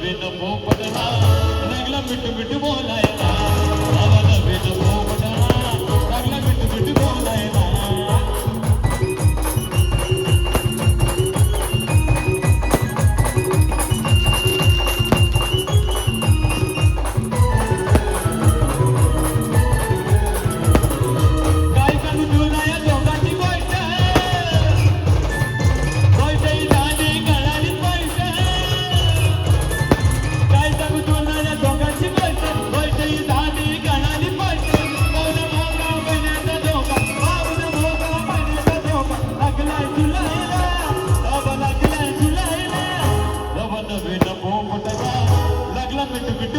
Vinapo Padana, Regla Mitu Mitu.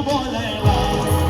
我来啦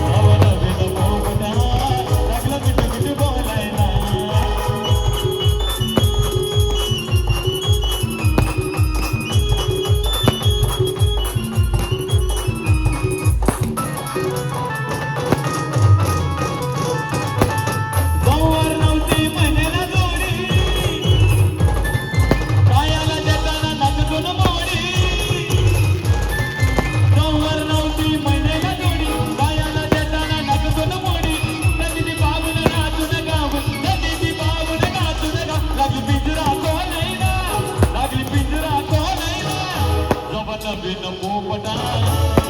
வேணும்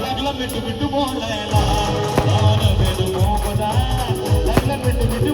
லக்னம் விட்டு விட்டு போலலாம் வேணும் மூப்படா லக்னம் விட்டு விட்டு